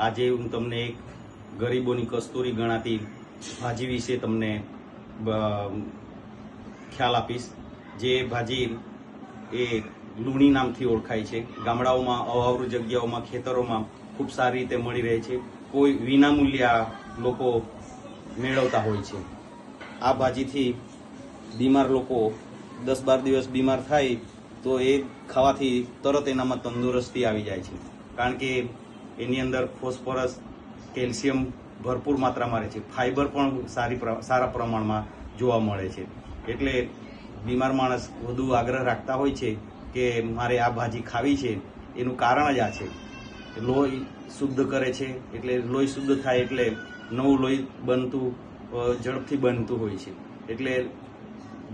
આજે હું તમને એક ગરીબોની કસ્તુરી ગણાતી ભાજી વિશે તમને ખ્યાલ આપીશ. જે ભાજી એ લૂણી નામથી ઓળખાય છે. ગામડાઓમાં, અવાવરુ જગ્યાઓમાં, ખેતરોમાં ખૂબ સારી રીતે મળી રહે છે. કોઈ વિનામૂલ્ય લોકો મેળવતા હોય છે. આ ભાજીથી બીમાર લોકો દસ બાર દિવસ બીમાર થાય તો એ ખાવાથી તરત એનામાં તંદુરસ્તી આવી જાય છે. કારણ કે એની અંદર ફોસ્ફરસ, કેલ્શિયમ ભરપૂર માત્રામાં રહે છે. ફાઇબર પણ સારી સારા પ્રમાણમાં જોવા મળે છે. એટલે બીમાર માણસ વધુ આગ્રહ રાખતા હોય છે કે મારે આ ભાજી ખાવી છે, એનું કારણ જ આ છે. લોહી શુદ્ધ કરે છે, એટલે લોહી શુદ્ધ થાય એટલે નવું લોહી બનતું ઝડપથી બનતું હોય છે. એટલે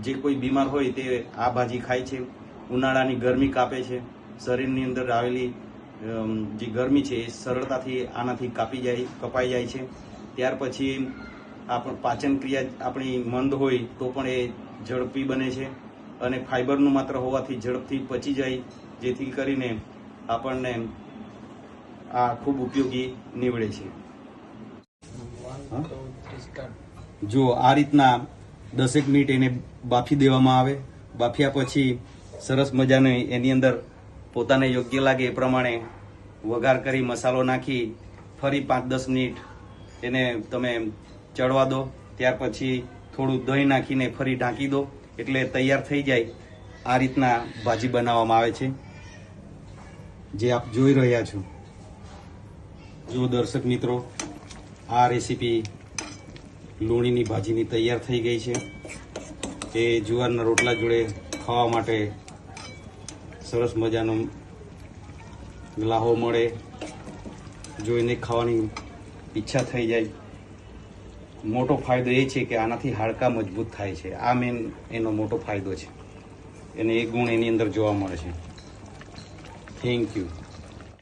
જે કોઈ બીમાર હોય તે આ ભાજી ખાય છે. ઉનાળાની ગરમી કાપે છે. શરીરની અંદર આવેલી જે ગરમી છે, એ સરળતાથી આનાથી કાપી જાય, કપાઈ જાય છે. ત્યાર પછી આપણ, પાચન ક્રિયા આપણી મંદ હોય તો પણ એ ઝડપી બને છે અને ફાઇબરનું માત્ર હોવાથી ઝડપથી પચી જાય, જેથી કરીને આપણને આ ખૂબ ઉપયોગી નીવડે છે. જો આ રીતના દસેક મિનિટ એને બાફી દેવામાં આવે, બાફ્યા પછી સરસ મજાને એની અંદર પોતાને યોગ્ય લાગે એ પ્રમાણે વઘાર કરી મસાલો નાખી ફરી પાંચ દસ મિનિટ એને તમે ચડવા દો. ત્યાર પછી થોડું દહીં નાખીને ફરી ઢાંકી દો. એટલે તૈયાર થઈ જાય આ રીતના ભાજી બનાવવામાં આવે છે. જે આપ જોઈ રહ્યા છો. જો દર્શક મિત્રો, આ રેસીપી લૂણીની ભાજીની તૈયાર થઈ ગઈ છે. એ જુવારના રોટલા જોડે ખાવા માટે સરસ મજાનો લાહો મળે. જોઈને ખાવાની ઈચ્છા થઈ જાય. મોટો ફાયદો એ છે કે આનાથી હાડકાં મજબૂત થાય છે. આ મેન એનો મોટો ફાયદો છે. અને એ ગુણ એની અંદર જોવા મળે છે. Thank you